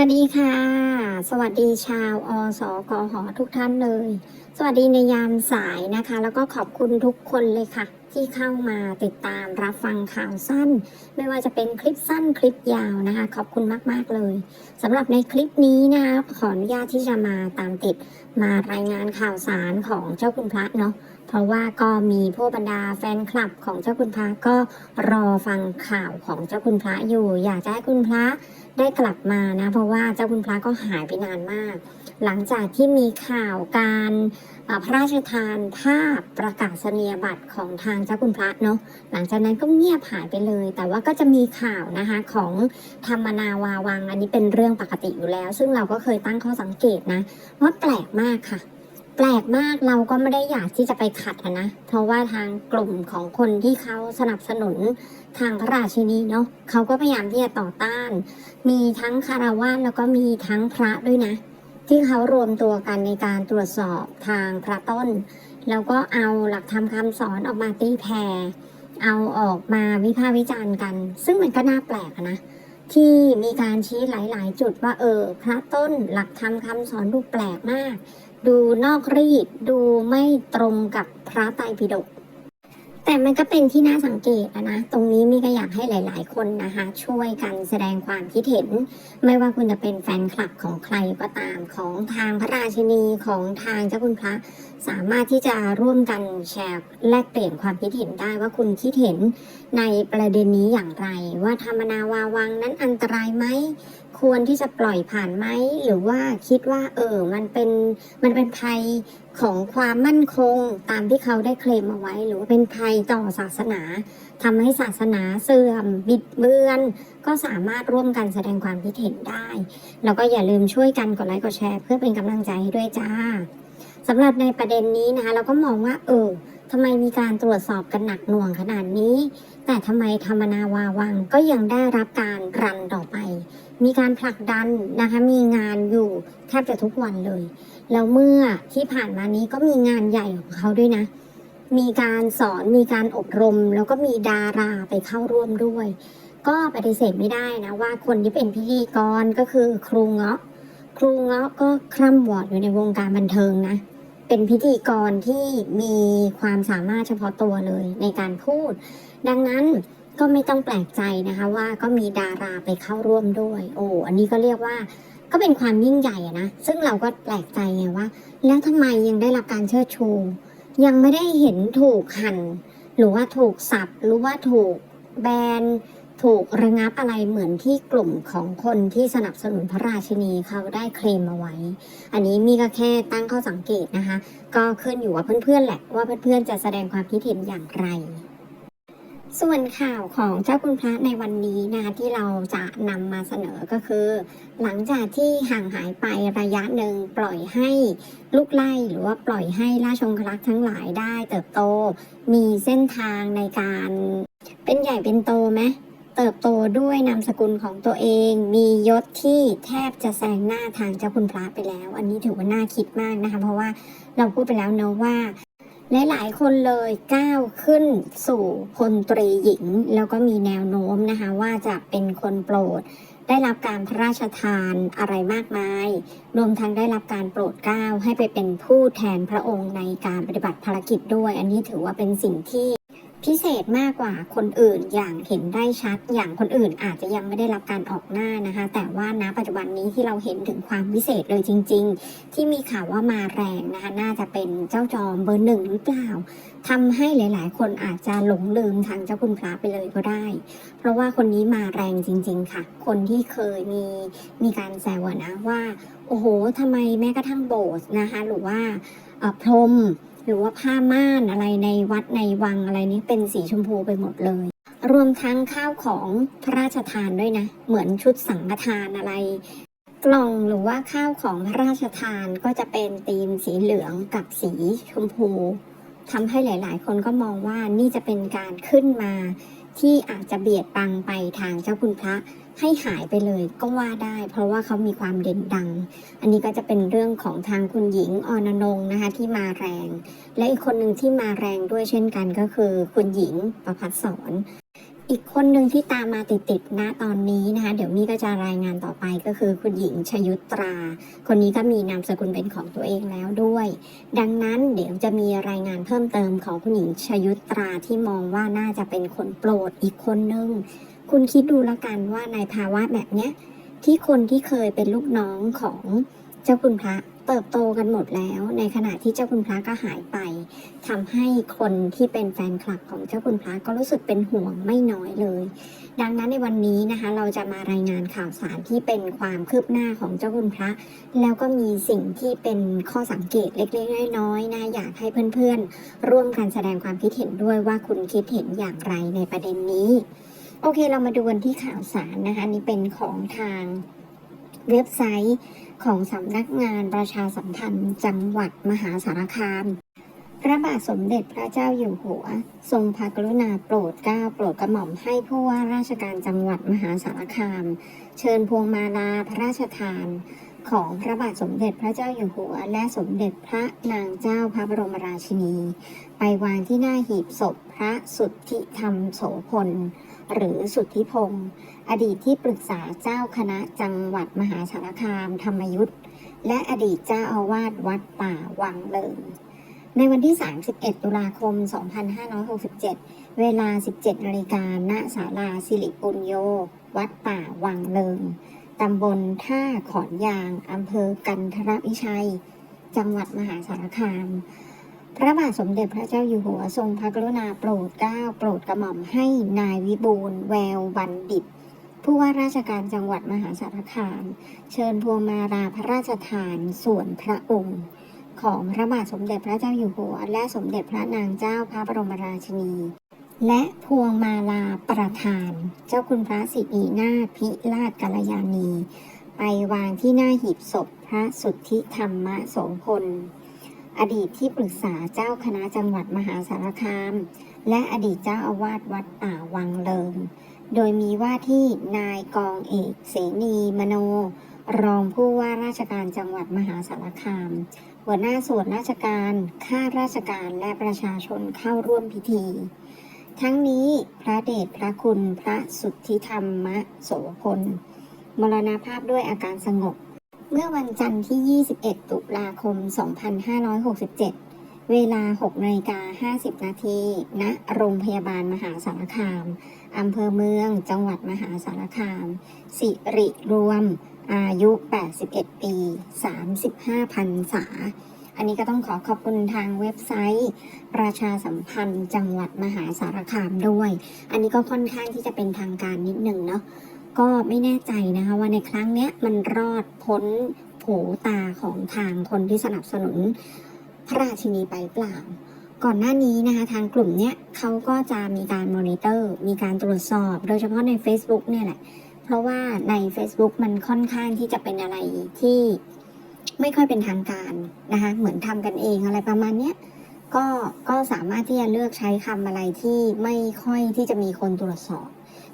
วัสดีค่ะ สวัสดีชาวอสกหอทุกท่านเลย สวัสดีในยามสายนะคะ แล้วก็ขอบคุณทุกคนเลยค่ะ ที่เข้ามาติดตามรับฟังข่าวสั้น ไม่ว่าจะเป็นคลิปสั้นคลิปยาวนะคะ ขอบคุณมาก ๆ เลยสำหรับในคลิปนี้นะคะขออนุญาตที่จะมาตามติดมารายงานข่าวสารของเจ้าคุณพระเนาะ เพราะว่าก็มีผู้บรรดาแฟนคลับของเจ้าคุณพระก็รอฟังข่าวของเจ้าคุณพระอยู่ อยากจะให้คุณพระได้กลับมานะ เพราะว่าเจ้าคุณพระก็หายไปนานมาก หลังจากที่มีข่าวการพระราชทานภาพประกาศนียบัตรของทางเจ้าคุณพระเนาะหลังจากนั้นก็เงียบหายไปเลย แต่ว่าก็จะมีข่าวนะคะของธรรมนาวาวัง อันนี้เป็นเรื่องปกติอยู่แล้ว ซึ่งเราก็เคยตั้งข้อสังเกตนะว่าแปลกมากค่ะ แปลกมากเราก็ไม่ได้อยากที่จะไปขัดนะ เพราะว่าทางกลุ่มของคนที่เขาสนับสนุนทางพระราชินีเนาะเขาก็พยายามที่จะต่อต้าน มีทั้งคารวะแล้วก็มีทั้งพระด้วยนะ ที่เขารวมตัวกันในการตรวจสอบทางพระต้น แล้วก็เอาหลักธรรมคำสอนออกมาตีแผ่เอาออกมาวิพากษ์วิจารณ์กัน ซึ่งมันก็น่าแปลกอะนะ ที่มีการชี้หลาย ๆ จุดว่าเออพระต้นหลักธรรมคำสอนดูแปลกมาก ดูนอกรีดดูไม่ตรงกับพระไตรปิฎก แต่มันก็เป็นที่น่าสังเกตนะ ตรงนี้มีก็อยากให้หลาย ๆ คนนะคะ ช่วยกันแสดงความคิดเห็น ไม่ว่าคุณจะเป็นแฟนคลับของใครก็ตามของทางพระราชินีของทางเจ้าคุณพระ สามารถที่จะร่วมกันแชร์แลกเปลี่ยนความคิดเห็นได้ว่าคุณคิดเห็นในประเด็นนี้อย่างไร ว่าธรรมนาวาวังนั้นอันตรายไหม ควรที่จะปล่อยผ่านไหมหรือว่าคิดว่า เออมันเป็นมันเป็นภัยของความมั่นคงตามที่เขาได้เคลมเอาไว้ หรือว่าเป็นภัยต่อศาสนาทำให้ศาสนาเสื่อมบิดเบือน ก็สามารถร่วมกันแสดงความคิดเห็นได้ แล้วก็อย่าลืมช่วยกันกดไลค์กดแชร์เพื่อเป็นกำลังใจให้ด้วยจ้าสำหรับในประเด็นนี้นะคะเราก็มองว่า เออทำไมมีการตรวจสอบกันหนักหน่วงขนาดนี้ แต่ทำไมธรรมนาวาวังก็ยังได้รับการรันต่อไป มีการผลักดันนะคะมีงานอยู่แทบจะทุกวันเลยแล้วเมื่อที่ผ่านมานี้ก็มีงานใหญ่ของเขาด้วยนะ มีการสอนมีการอบรม แล้วก็มีดาราไปเข้าร่วมด้วย ก็ปฏิเสธไม่ได้นะว่าคนที่เป็นพิธีกรก็คือครูเงาะ ครูเงาะก็คร่ำวอดอยู่ในวงการบันเทิงนะเป็นพิธีกรที่มีความสามารถเฉพาะตัวเลยในการพูด ดังนั้น ก็ไม่ต้องแปลกใจนะคะว่าก็มีดาราไปเข้าร่วมด้วย โอ้อันนี้ก็เรียกว่าก็เป็นความยิ่งใหญ่นะซึ่งเราก็แปลกใจไงว่า แล้วทำไมยังได้รับการเชิดชู ยังไม่ได้เห็นถูกหั่น หรือว่าถูกสับหรือว่าถูกแบนถูกระงับอะไรเหมือนที่กลุ่มของคนที่สนับสนุนพระราชินีเขาได้เคลมมาไว้ อันนี้มีก็แค่ตั้งข้อสังเกตนะคะ ก็ขึ้นอยู่ว่าเพื่อนๆแหละว่าเพื่อนๆจะแสดงความคิดเห็นอย่างไร ส่วนข่าวของเจ้าคุณพระในวันนี้นะคะที่เราจะนำมาเสนอก็คือ หลังจากที่ห่างหายไประยะหนึ่งปล่อยให้ลูกไล่หรือว่าปล่อยให้ราชองครักษ์ทั้งหลายได้เติบโต มีเส้นทางในการเป็นใหญ่เป็นโตไหมเติบโตด้วยนามสกุลของตัวเอง มียศที่แทบจะแซงหน้าทางเจ้าคุณพระไปแล้ว อันนี้ถือว่าน่าคิดมากนะคะ เพราะว่าเราพูดไปแล้วเนอะว่า หลายๆคนเลยก้าวขึ้นสู่พลตรีหญิง แล้วก็มีแนวโน้มนะคะว่าจะเป็นคนโปรด ได้รับการพระราชทานอะไรมากมาย รวมทั้งได้รับการโปรดเกล้าให้ไปเป็นผู้แทนพระองค์ในการปฏิบัติภารกิจด้วย อันนี้ถือว่าเป็นสิ่งที่ พิเศษมากกว่าคนอื่นอย่างเห็นได้ชัด อย่างคนอื่นอาจจะยังไม่ได้รับการออกหน้านะคะ แต่ว่าณปัจจุบันนี้ที่เราเห็นถึงความพิเศษเลยจริง ๆ ที่มีข่าวว่ามาแรงนะคะ น่าจะเป็นเจ้าจอมเบอร์หนึ่งหรือเปล่าทำให้หลาย ๆ คนอาจจะหลงลืมทางเจ้าคุณพระไปเลยก็ได้ เพราะว่าคนนี้มาแรงจริง ๆ ค่ะ คนที่เคยมีมีการแซวนะว่า โอ้โหทำไมแม้กระทั่งโบสนะคะหรือว่าพรม หรือว่าผ้าม่านอะไรในวัดในวังอะไรนี้เป็นสีชมพูไปหมดเลย รวมทั้งข้าวของพระราชทานด้วยนะ เหมือนชุดสังฆทานอะไร กล่องหรือว่าข้าวของพระราชทานก็จะเป็นธีมสีเหลืองกับสีชมพูทำให้หลาย ๆ คนก็มองว่านี่จะเป็นการขึ้นมาที่อาจจะเบียดบังไปทางเจ้าคุณพระ ให้หายไปเลยก็ว่าได้ เพราะว่าเขามีความเด่นดัง อันนี้ก็จะเป็นเรื่องของทางคุณหญิงออนนงนะคะที่มาแรง และอีกคนหนึ่งที่มาแรงด้วยเช่นกันก็คือคุณหญิงประพัฒสอนอีกคนหนึ่งที่ตามมาติดๆนะตอนนี้นะคะเดี๋ยวมี่ก็จะรายงานต่อไปก็คือคุณหญิงชยุตรา คนนี้ก็มีนามสกุลเป็นของตัวเองแล้วด้วย ดังนั้นเดี๋ยวจะมีรายงานเพิ่มเติมของคุณหญิงชยุตราที่มองว่าน่าจะเป็นคนโปรดอีกคนนึง คุณคิดดูแล้วกันว่าในภาวะแบบเนี้ยที่คนที่เคยเป็นลูกน้องของเจ้าคุณพระเติบโตกันหมดแล้ว ในขณะที่เจ้าคุณพระก็หายไปทำให้คนที่เป็นแฟนคลับของเจ้าคุณพระก็รู้สึกเป็นห่วงไม่น้อยเลย ดังนั้นในวันนี้นะคะ เราจะมารายงานข่าวสารที่เป็นความคืบหน้าของเจ้าคุณพระ แล้วก็มีสิ่งที่เป็นข้อสังเกตเล็กๆน้อยๆนะอยากให้เพื่อนๆ ร่วมกันแสดงความคิดเห็นด้วยว่าคุณคิดเห็นอย่างไรในประเด็นนี้ โอเคเรามาดูกันที่ข่าวสารนะคะนี่เป็นของทางเว็บไซต์ของสำนักงานประชาสัมพันธ์จังหวัดมหาสารคาม พระบาทสมเด็จพระเจ้าอยู่หัว ทรงพระกรุณาโปรดเกล้าโปรดกระหม่อมให้ผู้ว่าราชการจังหวัดมหาสารคาม เชิญพวงมาลาพระราชทาน ของพระบาทสมเด็จพระเจ้าอยู่หัว และสมเด็จพระนางเจ้าพระบรมราชินี ไปวางที่หน้าหีบศพพระสุทธิธรรมโสพล หรือสุทธิพงศ์อดีตที่ปรึกษาเจ้าคณะจังหวัดมหาสารคามธรรมยุทธและอดีตเจ้าอาวาสวัดป่าวังเลิงในวันที่ 31 ตุลาคม 2567 เวลา 17นาฬิกาณศาลาสิริปุญโย วัดป่าวังเลิง ตำบลท่าขอนยาง อำเภอกันทรวิชัย จังหวัดมหาสารคาม พระบาทสมเด็จพระเจ้าอยู่หัวทรงพระกรุณาโปรดเกล้าโปรดกระหม่อมให้นายวิบูลแววบัณฑิต ผู้ว่าราชการจังหวัดมหาสารคาม เชิญพวงมาลาพระราชทานส่วนพระองค์ ของพระบาทสมเด็จพระเจ้าอยู่หัว และสมเด็จพระนางเจ้าพระบรมราชินี และพวงมาลาประธาน เจ้าคุณพระสิรินาถพิราชกัลยาณี ไปวางที่หน้าหีบศพพระสุทธิธรรมโสพล อดีตที่ปรึกษาเจ้าคณะจังหวัดมหาสารคาม และอดีตเจ้าอาวาสวัดป่าวังเลิง โดยมีว่าที่นายกองเอกเสนีมโน รองผู้ว่าราชการจังหวัดมหาสารคาม หัวหน้าส่วนราชการ ข้าราชการและประชาชนเข้าร่วมพิธี ทั้งนี้พระเดชพระคุณพระสุทธิธรรมโสพลมรณภาพด้วยอาการสงบ เมื่อวันจันทร์ที่ 21 ตุลาคม 2567 เวลา 6นาฬิกา50 นาทีณโรงพยาบาลมหาสารคาม อำเภอเมือง จังหวัดมหาสารคาม สิริรวม อายุ 81 ปี 35พรรษา อันนี้ก็ต้องขอขอบคุณทางเว็บไซต์ ประชาสัมพันธ์จังหวัดมหาสารคามด้วย อันนี้ก็ค่อนข้างที่จะเป็นทางการนิดนึงเนาะ ก็ไม่แน่ใจนะคะว่าในครั้งเนี้ยมันรอดพ้นผูตาของทางคนที่สนับสนุนพระราชินีไปเปล่า ก่อนหน้านี้นะคะทางกลุ่มเนี้ยเขาก็จะมีการมอนิเตอร์ มีการตรวจสอบ โดยเฉพาะใน Facebook เนี่ยแหละ เพราะว่าใน Facebook มันค่อนข้างที่จะเป็นอะไรที่ไม่ค่อยเป็นทางการนะคะเหมือนทำกันเองอะไรประมาณเนี้ยก็ก็สามารถที่จะเลือกใช้คำอะไรที่ไม่ค่อยที่จะมีคนตรวจสอบ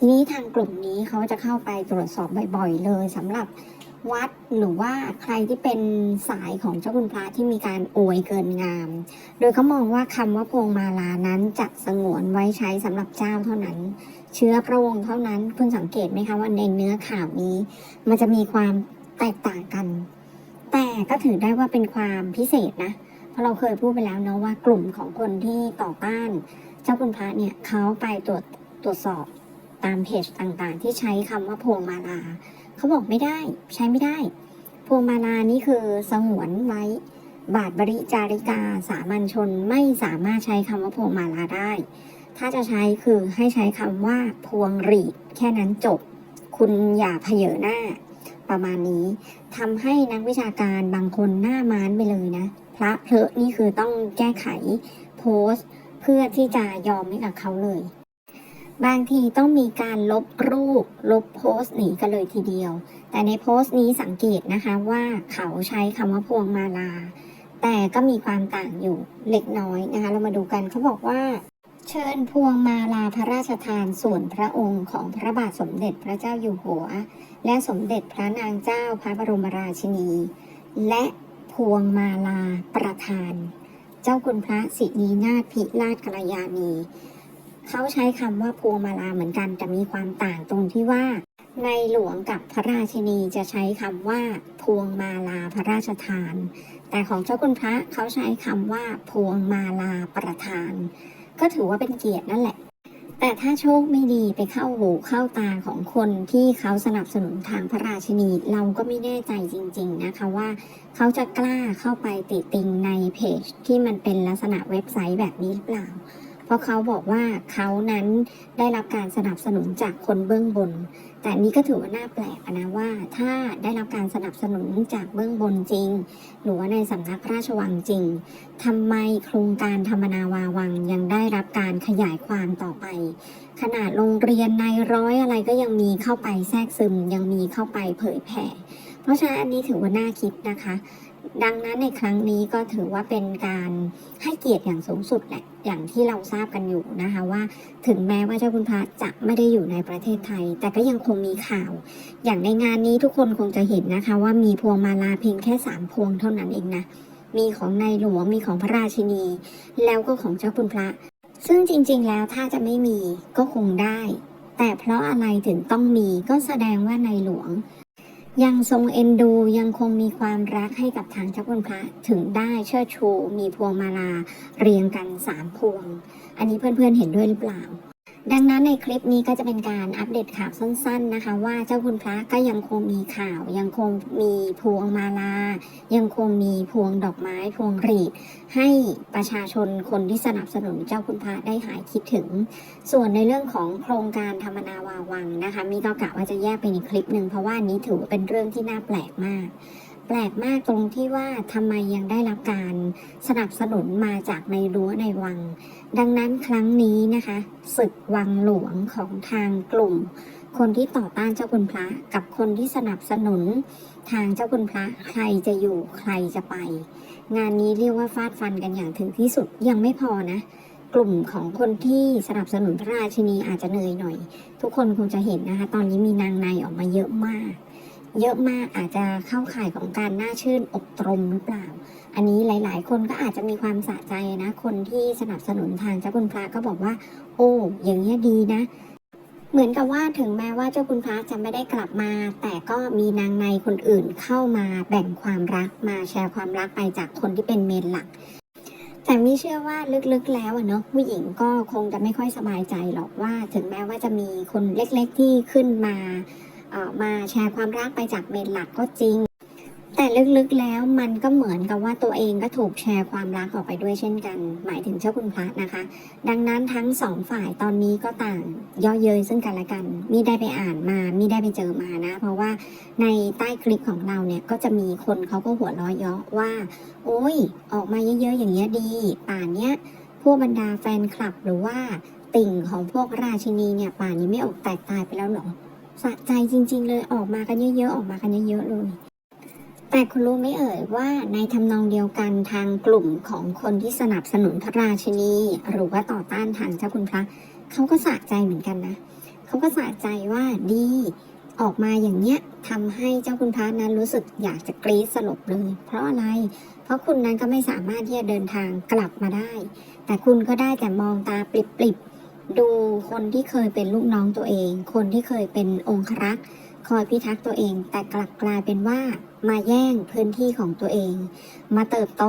ทีนี้ทางกลุ่มนี้เขาจะเข้าไปตรวจสอบบ่อย ๆ เลยสำหรับวัดหรือว่าใครที่เป็นสายของเจ้าคุณพระที่มีการอวยเกินงาม โดยเขามองว่าคำว่าพวงมาลานั้นจะสงวนไว้ใช้สำหรับเจ้าเท่านั้น เชื้อพระวงศ์เท่านั้นคุณสังเกตไหมคะว่าในเนื้อข่าวนี้ มันจะมีความแตกต่างกัน แต่ก็ถือได้ว่าเป็นความพิเศษนะเพราะเราเคยพูดไปแล้วเนาะว่ากลุ่มของคนที่ต่อต้าน เจ้าคุณพระเนี่ยเขาไปตรวจตรวจสอบ ตามเพจต่างๆ ที่ใช้คำว่าพวงมาลาเขาบอกไม่ได้ใช้ไม่ได้ พวงมาลานี่คือสงวนไว้ บาทบริจาริกาสามัญชนไม่สามารถใช้คำว่าพวงมาลาได้ ถ้าจะใช้คือให้ใช้คำว่าพวงหรีดแค่นั้นจบ คุณอย่าเพเยอหน้า ประมาณนี้ทำให้นักวิชาการบางคนหน้าม้านไปเลยนะ พระเพลนี่คือต้องแก้ไขโพสต์เพื่อที่จะยอมให้กับเขาเลย บางทีต้องมีการลบรูป ลบโพสต์หนีกันเลยทีเดียว แต่ในโพสต์นี้สังเกตนะคะว่าเขาใช้คำว่าพวงมาลา แต่ก็มีความต่างอยู่เล็กน้อยนะคะ เรามาดูกันเขาบอกว่าเชิญพวงมาลาพระราชทานส่วนพระองค์ของพระบาทสมเด็จพระเจ้าอยู่หัว และสมเด็จพระนางเจ้าพระบรมราชินี และพวงมาลาประธาน เจ้าคุณพระสิรินาถพิราชกัลยาณี เขาใช้คำว่าพวงมาลาเหมือนกันแต่มีความต่างตรงที่ว่า ในหลวงกับพระราชินีจะใช้คำว่า พวงมาลาพระราชทาน แต่ของเจ้าคุณพระเขาใช้คำว่า พวงมาลาประทาน ก็ถือว่าเป็นเกียรตินั่นแหละ แต่ถ้าโชคไม่ดีไปเข้าหูเข้าตาของคนที่เขาสนับสนุนทางพระราชินี เราก็ไม่แน่ใจจริง ๆ นะคะว่าเขาจะกล้าเข้าไปติติงในเพจที่มันเป็นลักษณะเว็บไซต์แบบนี้หรือเปล่า เพราะเขาบอกว่าเขานั้นได้รับการสนับสนุนจากคนเบื้องบน แต่นนี้ก็ถือว่าน่าแปลกนะว่า ถ้าได้รับการสนับสนุนจากเบื้องบนจริง หรือว่าในสำนักพระราชวังจริงทำไมโครงการธรรมนาวาวังยังได้รับการขยายความต่อไป ขนาดโรงเรียนในร้อยอะไรก็ยังมีเข้าไปแทรกซึมยังมีเข้าไปเผยแผ่ เพราะฉะนั้นอันนี้ถือว่าน่าคิดนะคะ ดังนั้นในครั้งนี้ก็ถือว่าเป็นการให้เกียรติอย่างสูงสุดแหละอย่างที่เราทราบกันอยู่นะคะว่า ถึงแม้ว่าเจ้าคุณพระจะไม่ได้อยู่ในประเทศไทย แต่ก็ยังคงมีข่าว อย่างในงานนี้ทุกคนคงจะเห็นนะคะ ว่ามีพวงมาลาเพียงแค่สามพวงเท่านั้นเองนะมีของในหลวงมีของพระราชินี แล้วก็ของเจ้าคุณพระ ซึ่งจริงๆแล้วถ้าจะไม่มีก็คงได้ แต่เพราะอะไรถึงต้องมีก็แสดงว่าในหลวง ยังทรงเอ็นดูยังคงมีความรักให้กับทางเจ้าคุณพระถึงได้เชิดชู มีพวงมาลาเรียงกันสามพวง อันนี้เพื่อนๆเห็นด้วยหรือเปล่า ดังนั้นในคลิปนี้ก็จะเป็นการอัปเดตข่าวสั้น ๆนะคะ ว่าเจ้าคุณพระก็ยังคงมีข่าว ยังคงมีพวงมาลา ยังคงมีพวงดอกไม้พวงหรีด ให้ประชาชนคนที่สนับสนุนเจ้าคุณพระได้หายคิดถึง ส่วนในเรื่องของโครงการธรรมนาวาวังนะคะ มีก็กะว่าจะแยกเป็นอีกคลิปหนึ่งเพราะว่านี้ถือเป็นเรื่องที่น่าแปลกมาก แปลกมากตรงที่ว่าทำไมยังได้รับการสนับสนุนมาจากในรั้วในวัง ดังนั้นครั้งนี้นะคะศึกวังหลวงของทางกลุ่ม คนที่ต่อต้านเจ้าคุณพระกับคนที่สนับสนุนทางเจ้าคุณพระใครจะอยู่ใครจะไป งานนี้เรียกว่าฟาดฟันกันอย่างถึงที่สุดยังไม่พอนะกลุ่มของคนที่สนับสนุนพระราชินีอาจจะเหนื่อยหน่อย ทุกคนคงจะเห็นนะคะ ตอนนี้มีนางในออกมาเยอะมาก เยอะมากอาจจะเข้าข่ายของการน่าชื่นอกตรมหรือเปล่า อันนี้หลาย ๆ คนก็อาจจะมีความสะใจนะ คนที่สนับสนุนทางเจ้าคุณพระก็บอกว่า โอ้อย่างนี้ยดีนะ เหมือนกับว่าถึงแม้ว่าเจ้าคุณพระจะไม่ได้กลับมา แต่ก็มีนางในคนอื่นเข้ามาแบ่งความรักมาแชร์ความรักไปจากคนที่เป็นเมนหลักแต่ไม่เชื่อว่าลึกๆแล้วเนาะผู้หญิงก็คงจะไม่ค่อยสบายใจหรอกว่า ถึงแม้ว่าจะมีคนเล็กๆที่ขึ้นมา มาแชร์ความรักไปจากเมนหลักก็จริง แต่ลึกๆแล้วมันก็เหมือนกับว่าตัวเองก็ถูกแชร์ความรักออกไปด้วยเช่นกัน หมายถึงเจ้าคุณพระนะคะ ดังนั้นทั้งสองฝ่ายตอนนี้ก็ต่างย่อเย้ยซึ่งกันและกันมีได้ไปอ่านมามีได้ไปเจอมานะ เพราะว่าในใต้คลิปของเราเนี่ยก็จะมีคนเขาก็หัวเร้อยเยาะว่า โอ้ย ออกมาเยอะๆอย่างเงี้ยดี ป่านเนี้ยพวกบรรดาแฟนคลับหรือว่าติ่งของพวกราชินีเนี่ยป่านนี้ไม่ออกแตกตายไปแล้วหรอ สะใจจริง ๆ เลยออกมากันเยอะๆออกมากันเยอะๆเลย แต่คุณรู้ไหมเอ่ยว่าในทำนองเดียวกันทางกลุ่มของคนที่สนับสนุนพระราชนี หรือว่าต่อต้านทางเจ้าคุณพระเขาก็สะใจเหมือนกันนะเขาก็สะใจว่าดีออกมาอย่างเนี้ยทำให้เจ้าคุณพระนั้นรู้สึกอยากจะกรี๊ดสลบเลย เพราะอะไร เพราะคุณนั้นก็ไม่สามารถที่จะเดินทางกลับมาได้ แต่คุณก็ได้แต่มองตาปริบๆ ดูคนที่เคยเป็นลูกน้องตัวเอง คนที่เคยเป็นองครักษ์คอยพิทักษ์ตัวเอง แต่กลับกลายเป็นว่ามาแย่งพื้นที่ของตัวเอง มาเติบโต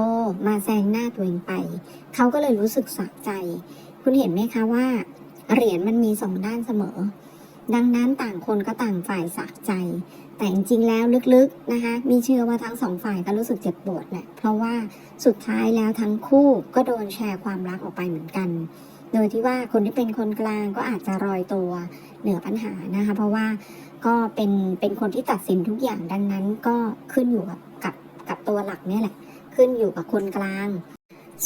มาแซงหน้าตัวเองไป เขาก็เลยรู้สึกสะใจ คุณเห็นไหมคะว่า เหรียญมันมีสองด้านเสมอ ดังนั้นต่างคนก็ต่างฝ่ายสะใจ แต่จริงๆแล้วลึกๆนะคะมีเชื่อว่าทั้งสองฝ่ายก็รู้สึกเจ็บปวดแหละเพราะว่าสุดท้ายแล้วทั้งคู่ก็โดนแชร์ความรักออกไปเหมือนกัน โดยที่ว่าคนที่เป็นคนกลางก็อาจจะรอยตัวเหนือปัญหานะคะเพราะว่าก็เป็นเป็นคนที่ตัดสินทุกอย่างดังนั้นก็ขึ้นอยู่กับกับกับตัวหลักเนี่ยแหละ ขึ้นอยู่กับคนกลาง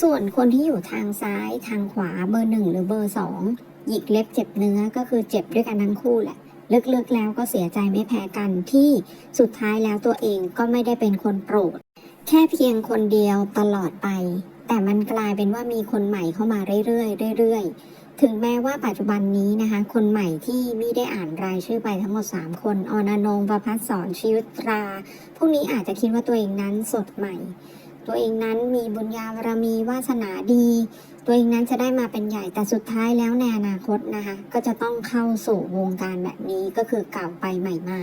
ส่วนคนที่อยู่ทางซ้ายทางขวาเบอร์หนึ่งหรือเบอร์สองหยิกเล็บเจ็บเนื้อก็คือเจ็บด้วยกันทั้งคู่แหละ ลึกๆแล้วก็เสียใจไม่แพ้กันที่สุดท้ายแล้วตัวเองก็ไม่ได้เป็นคนโปรด แค่เพียงคนเดียวตลอดไป แต่มันกลายเป็นว่ามีคนใหม่เข้ามาเรื่อยๆเรื่อยๆ ถึงแม้ว่าปัจจุบันนี้นะคะ คนใหม่ที่มี่ได้อ่านรายชื่อไปทั้งหมด 3 คนอนานงประพัฒสอนชีวิตรา พวกนี้อาจจะคิดว่าตัวเองนั้นสดใหม่ ตัวเองนั้นมีบุญญาบารมีวาสนาดี ตัวเองนั้นจะได้มาเป็นใหญ่แต่สุดท้ายแล้วในอนาคตนะคะ ก็จะต้องเข้าสู่วงการแบบนี้ก็คือเก่าไปใหม่มา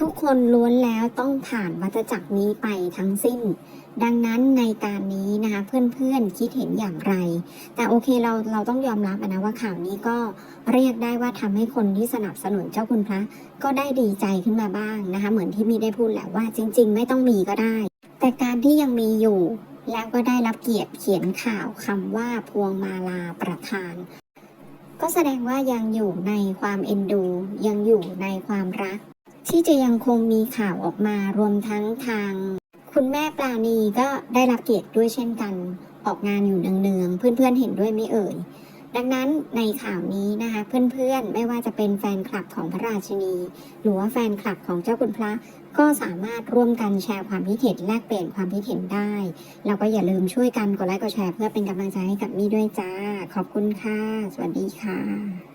ทุกคนล้วนแล้วต้องผ่านวัฏจักรนี้ไปทั้งสิ้น ดังนั้นในการนี้นะคะเพื่อนๆคิดเห็นอย่างไร แต่โอเคเราเราต้องยอมรับนะว่าข่าวนี้ก็เรียกได้ว่าทำให้คนที่สนับสนุนเจ้าคุณพระ ก็ได้ดีใจขึ้นมาบ้างนะคะเหมือนที่มีได้พูดแหละว่าจริง ๆ ไม่ต้องมีก็ได้ แต่การที่ยังมีอยู่ แล้วก็ได้รับเกียรติเขียนข่าวคำว่าพวงมาลาประธาน ก็แสดงว่ายังอยู่ในความเอ็นดู ยังอยู่ในความรัก ที่จะยังคงมีข่าวออกมารวมทั้งทาง คุณแม่ปลาณีก็ได้รับเกียรติด้วยเช่นกัน ออกงานอยู่เนืองๆเพื่อนๆเห็นด้วยไม่เอ่ย ดังนั้นในข่าวนี้นะคะเพื่อนๆ ไม่ว่าจะเป็นแฟนคลับของพระราชนี หรือว่าแฟนคลับของเจ้าคุณพระก็สามารถร่วมกันแชร์ความคิดเห็นแลกเปลี่ยนความคิดเห็นได้ แล้วก็อย่าลืมช่วยกันกดไลค์กดแชร์เพื่อเป็นกำลังใจให้กับมี่ด้วยจ้า ขอบคุณค่ะ สวัสดีค่ะ